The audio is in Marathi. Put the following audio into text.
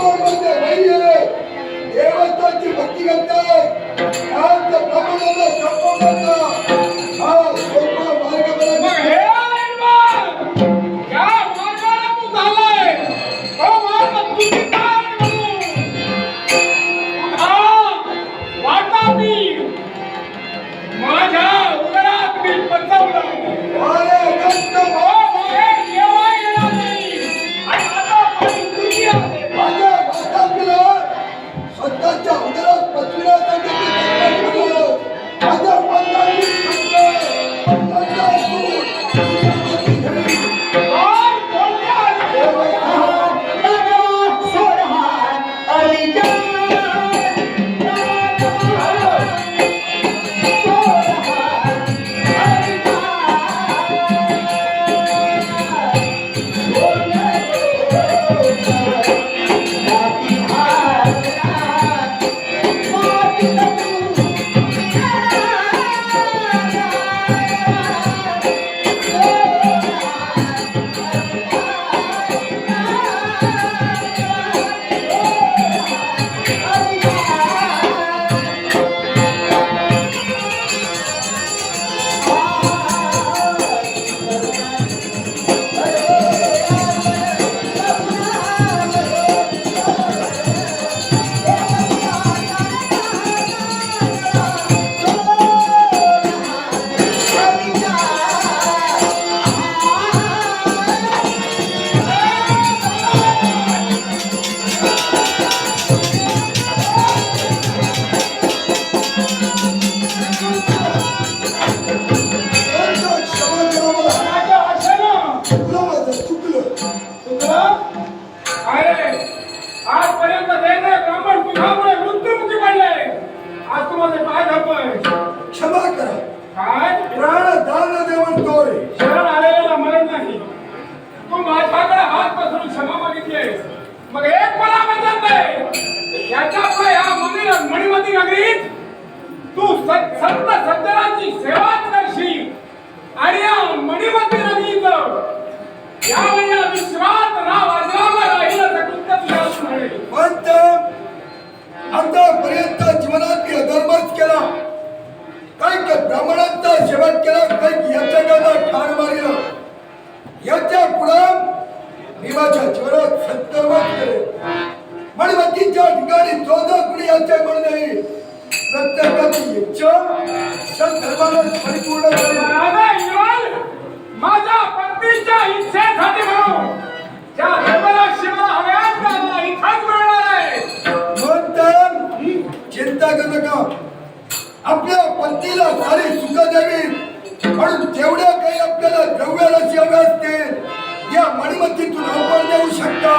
ಮಾಡುವಂತೆ ಬೈಯೇ ದೇವಸ್ಥಾನಕ್ಕೆ ಭಕ್ತಿಗಂತ ಶಾಂತ ಪ್ರಮಾಣದ ಸಂಪನ್ನ आजपर्यंत देणे ब्राह्मण तुझ्यामुळे मृत्युमुखी पडले आज तू माझे पाय धरतोय क्षमा करा. काय? प्राण दान दे म्हणतोय शरण आलेल्याला मरण नाही. तू माझ्याकडे हात पसरून क्षमा मागितली मग एक मला बदल नाही याच्यापुढे या मंदिर मणिमती नगरीत तू सत- सज्जनांची सेवाच शेवट केला काही ठार मारिलं. याच्या पुढं केले. ठिकाणी कुणी याच्या नाही प्रत्येकाची इच्छा परिपूर्ण करेल माझ्या पत्नीच्या इच्छेसाठी म्हणून शिवाला त्या मला इथंच मिळणार आहे? म्हणून चिंता करू नका. आपल्या पत्नीला सारी सुख द्यावी म्हणून जेवढ्या काही आपल्याला द्रव्याला हवे असतील या मणिमत्तीतून आपण देऊ शकता.